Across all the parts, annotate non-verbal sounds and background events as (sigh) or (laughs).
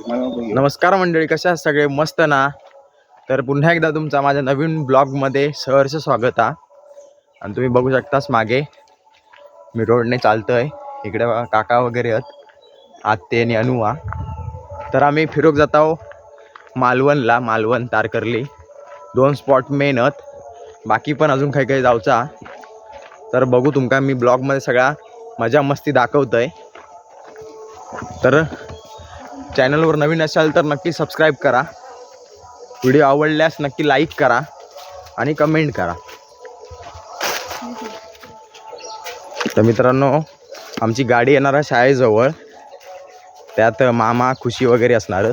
नमस्कार मंडळी कशा आहात सगळे? मस्त ना? तर पुन्हा एकदा तुमचा माझ्या नवीन ब्लॉगमध्ये सहर्ष स्वागत आहे आणि तुम्ही बघू शकतास मागे मी रोडने चालतो आहे इकडे काका वगैरे आहेत. आत्ते आणि अनुवा तर आम्ही फिरोक जात आहो मालवणला मालवण तारकर्ली. दोन स्पॉट मेन आहेत. बाकी पण अजून काही काही जाऊचा. तर बघू तुमका मी ब्लॉगमध्ये सगळा मजा मस्ती दाखवतोय. तर चॅनलवर नवीन असाल तर नक्की सबस्क्राईब करा. व्हिडिओ आवडल्यास नक्की लाईक करा आणि कमेंट करा. तर मित्रांनो आमची गाडी येणार आहे शाळेजवळ. त्यात मामा खुशी वगैरे असणार.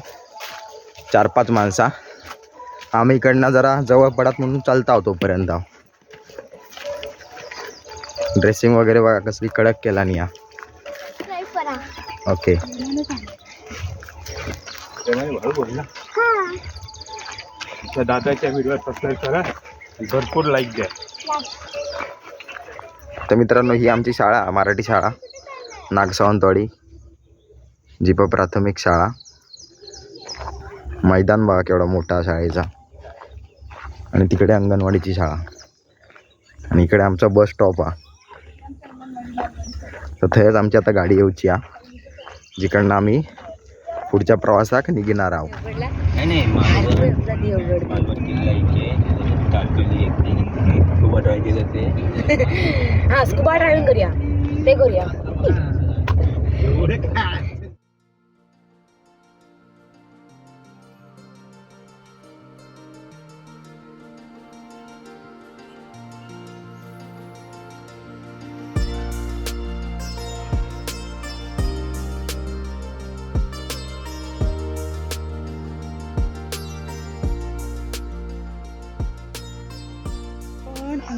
चार पाच माणसा. आम्ही इकडनं जरा जवळ पडत म्हणून चालता आहोत तोपर्यंत. ड्रेसिंग वगैरे बघा कसली कडक केला नाही या ओके दादाच्या व्हिडिओ सबस्क्राईब करा. भरपूर लाईक द्या. तर मित्रांनो ही आमची शाळा मराठी शाळा. नागसावंतवाडी. जिप प्राथमिक शाळा. मैदान बघा केवढा मोठा शाळेचा. आणि तिकडे अंगणवाडीची शाळा. आणि इकडे आमचा बस स्टॉप हा. तर थंयच आमची आता गाडी येऊची हा. जिकडनं आम्ही पुढच्या प्रवासाक निघणार आहोत. स्कुबा ड्रायव्हिंग जाते हा स्कुबा ड्रायव्हिंग करूया. ते करूया.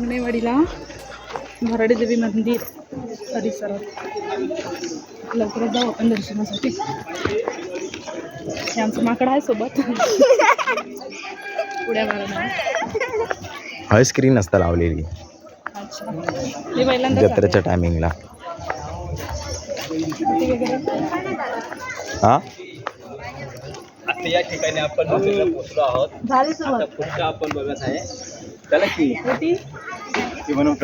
पण अंगणेवाडीला भराडी देवी मंदिर परिसरात. लवकरच जाऊ आपण दर्शनासाठी. हे आमचं माकड आहे सोबत. उड्या मारणार. हय स्क्रीन असतं लावलेली. अच्छा. हे पहिल्यांदा जत्रेच्या टायमिंगला. हां? आता या ठिकाणी आपण पोहोचलो आहोत. आपण बघत आहे. चला की. होती ते बनवत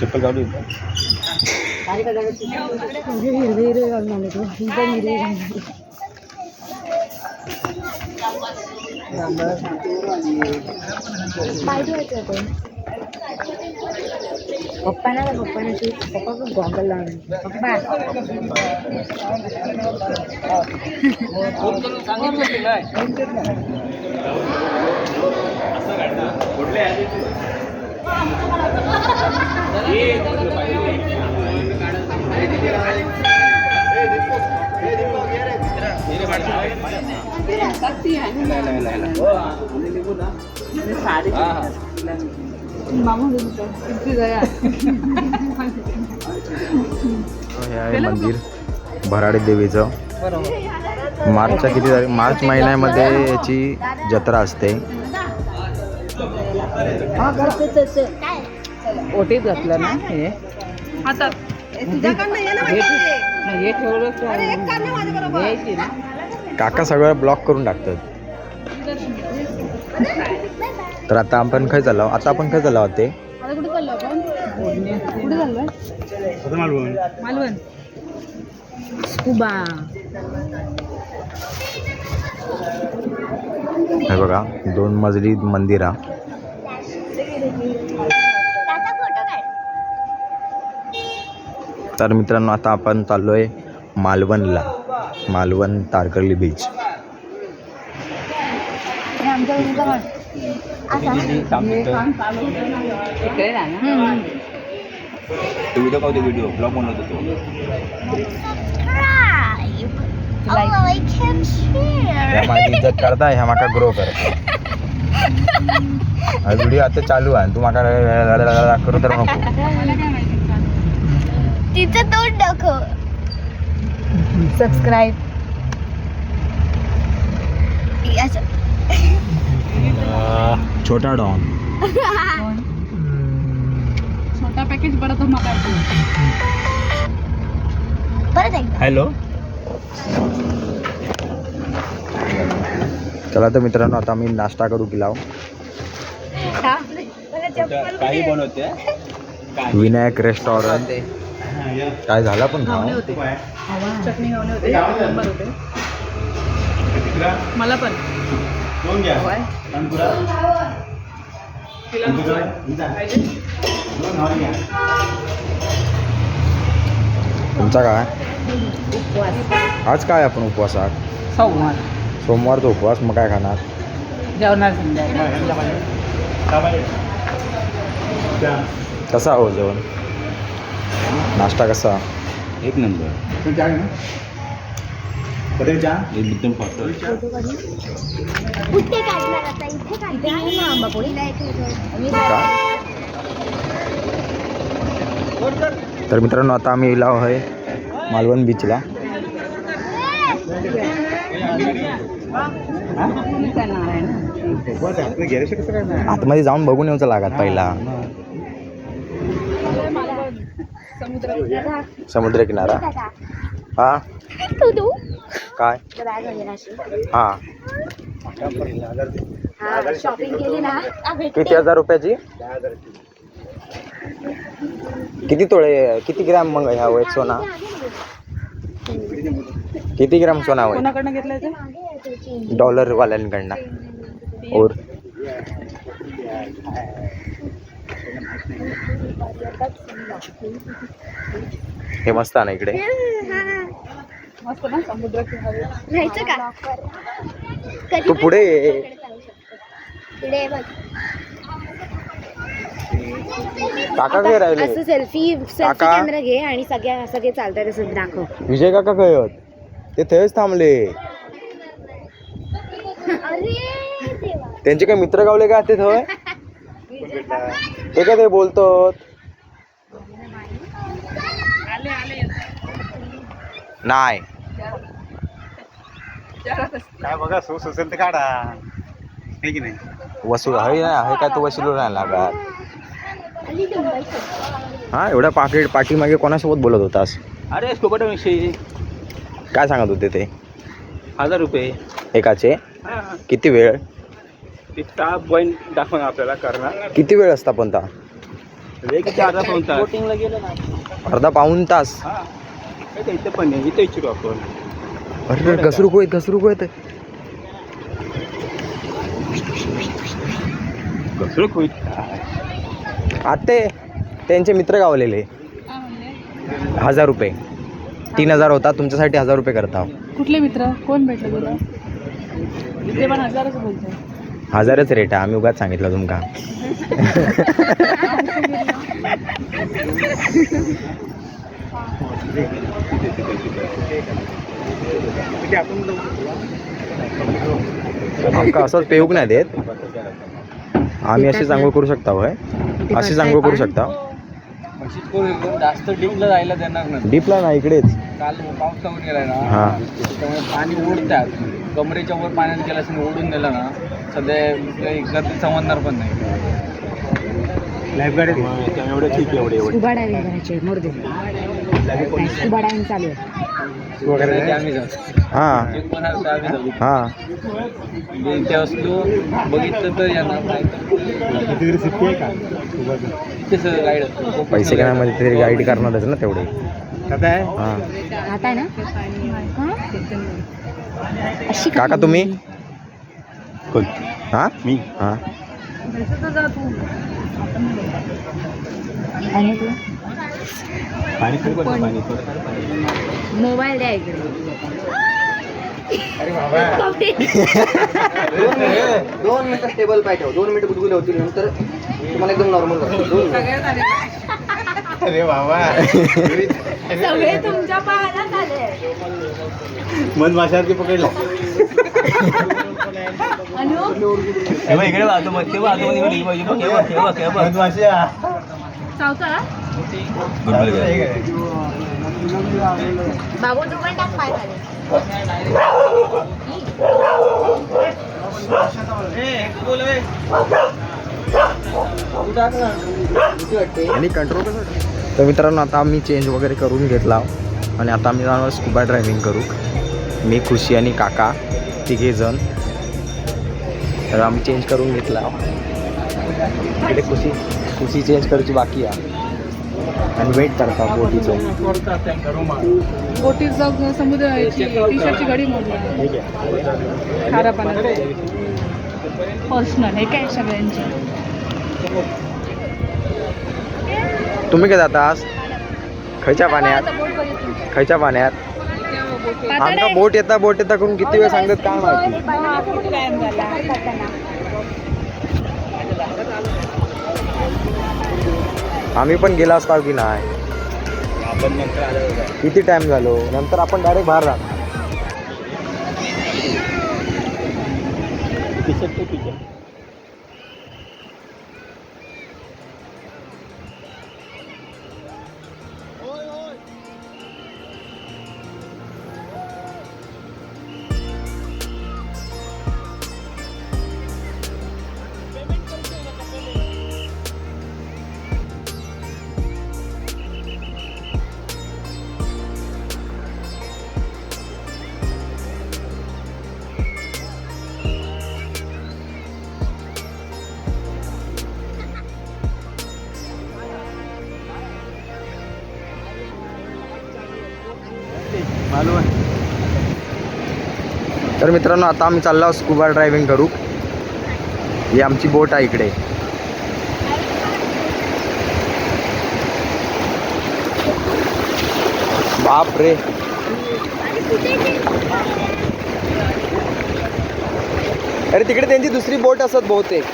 चप्पल काढू इथं. हिरवे हिरवे घालून आले तू एकदम हिरवे घालून हे आहे मंदिर भराडी देवीचं. मार्चच्या किती तारीख मार्च महिन्यामध्ये याची जत्रा असते. ओटीत घातलं ना हे. आता. हे ठेवलं घ्यायची ना काका सगळं ब्लॉक करून टाकतात. तर आता आपण खय चाललो आता आपण खय चाललो आहोत ते. आता कुठे चाललो आपण? कुठे चाललोय आता मालवण. मालवण. स्कुबा. हे बघा दोन मजली मंदिर. तर मित्रांनो आता आपण चाललोय मालवणला मालवण तारकर्ली बीच व्हिडिओ काढतो व्हिडिओ ब्लॉग बनवतो तो Oh, माझी इज्जत करता ह्या माका ग्रो करता व्हिडिओ आता चालू आहे तू माका करू तर नको तिचं तोंड दाखव. सबस्क्राईब असं (laughs) छोटा डॉन. छोटा पॅकेज बडा धमाका परत हॅलो चला तर मित्रांनो आता मी नाश्ता करू की लाव काही बनवते विनायक रेस्टॉरंट काय झाला पण खाऊ चटणी खावणे होते. नंबर होते. मला पण. तुमचा काय? आज काय आपण उपवासात सोमवार. सोमवारचा उपवास मग काय खाणार? जेवणार संध्याकाळी. कसा हो जेवण? नाश्ता कसा? एक नंबर. ना. तर मित्रांनो आता आम्ही इलाव आहे मालवण बीचला. आतमध्ये जाऊन बघून येऊचं लागत पहिला. समुद्र किनारा हा? तू तू. काय? हा. हा शॉपिंग केली ना. किती हजार रुपयाची? किती तोळे किती ग्रॅम मग ह्या वय सोना? किती ग्रॅम सोना वय. डॉलर वाल्यांकडनं और. हे मस्त आहे ना इकडे? मस्त ना समुद्र किनारे का? तू पुढे बघ. काका काय राहिले? असं सेल्फी सेल्फी काका? कॅमेरा घे आणि सगळ्या सगळे चालतात तसं दाखव. विजय काका काय होत? ते थेच थांबले. अरे देवा. त्यांचे काय मित्र गावले का ते थय (laughs) ते काय ते बोलतो नाही. काय बघा सोस असेल तर काढा. हे की नाही? वसूल ना हे काय तू वसूल नाही लागत. हा एवढ्या पाकिट पाठीमागे कोणासोबत बोलत होतास? अरे स्कोपट विषयी. काय सांगत होते ते? हजार रुपये. एकाचे? हा. किती वेळ? ते स्टाफ पॉईंट दाखवणार आपल्याला करणार. किती वेळ असता पण ता? किती अर्धा पाऊन तास. बोटिंगला गेलो ना. अर्धा पाऊन तास? हा. काय इथं पण नाही इथं इच्छितो आपण. अरे घसरू होत घसरू होत घसरू होईल आते त्यांचे मित्र गावलेले. हजार रुपये. तीन हजार होता तुमच्यासाठी हजार रुपये करता. कुठले मित्र? कोण भेटले तुला? ते पण हजारच बोलतो हजारच रेट आहे. आम्ही उगाच सांगितलं तुमका. आमका असंच पेऊक नाही देत. आम्ही अशी चांगलं करू शकता होय. अशी चांगलं करू शकता. जास्त डीपला जायला देणार नाही डीपला ना इकडेच. काल पाऊस चालून गेलाय ना हा. त्यामुळे पाणी ओढतात. कमरेच्या वर पाण्यात गेला ओढून दिलं ना सध्या गर्दी समजणार पण नाही. लाईफ गाडी एवढं ठीक आहे एवढे एवढे. स्कुबा डायव्हिंग करायचे मोर दे स्कुबा डायव्हिंग चालू आहे. वगैरे आम्ही जाऊ. हा. हा. म्हणजे असलो बघितलं तर येणार नाही. ते सगळं गाईड असतो. पैसे घेण्यामध्ये तरी गाईड करणारच ना तेवढे. हा. आता आहे ना? हा? अशी काका तुम्ही? कोण हा? मी? हा. मोबाईल द्या इकडे. दोन मिनिटं स्टेबल पाय ठेव. दोन मिनिटं होतील नंतर तुम्हाला एकदम नॉर्मल दोन अरे बाबा सगळे तुमच्या पाहण्यात मन माशावरती पकडला. तेव्हा इकडे वाहतो मग तेव्हा आतो मध्ये गेली पाहिजे बघ केव्हा केव्हा केव्हा मन माशा. सावका बाबू तू पण टाक पाय खाली. आणि कंट्रोल कसं? तर मित्रांनो आता आम्ही चेंज वगैरे करून घेतला. आणि आता आम्ही जाणार स्कुबा ड्रायव्हिंग करू. मी खुशी आणि काका तिघे जण तर आम्ही चेंज करून घेतला. इकडे खुशी खुशी चेंज करायची बाकी आहे. आणि वेट करता बोटीचं. समुद्र टी मोडली खारा पाण्यात पर्सनल हे काय सगळ्यांची? तुम्ही काय जाता आज? खयच्या पाण्यात? खयच्या पाण्यात? आमका बोट येता बोट येता करून किती वेळ सांगतात काय माहिती? आम्ही पण गेला असता की नाही? किती टाइम झालो? नंतर आपण डायरेक्ट बाहेर राहतो तर मित्रांनो आता आम्ही चाललो आहोत स्कुबा ड्रायव्हिंग करू. ही आमची बोट आहे इकडे. बाप रे अरे तिकडे त्यांची दुसरी बोट असत बहुतेक.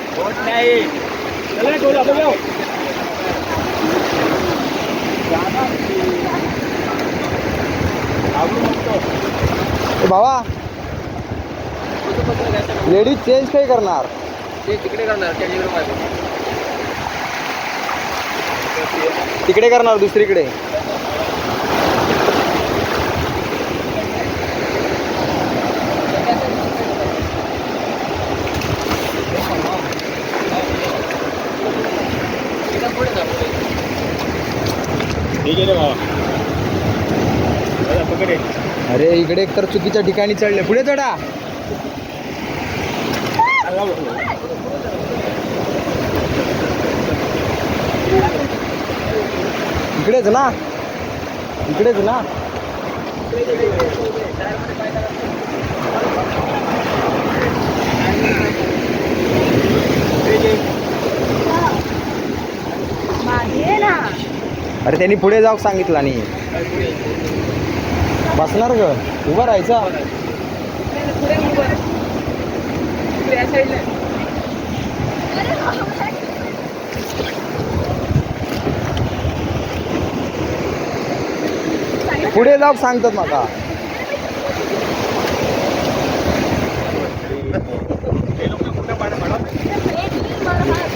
भावा लेडीज चेंज काही करणार? ते तिकडे करणार तिकडे करणार दुसरीकडे. अरे इकडे एक तर चुकीच्या ठिकाणी चढले. पुढे चढा. इकडेच ना. इकडेच ना. अरे त्यांनी पुढे जाऊ सांगितलं नाही बसणार ग. उभं राहायचा. पुढे जाऊ सांगतात माका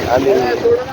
काय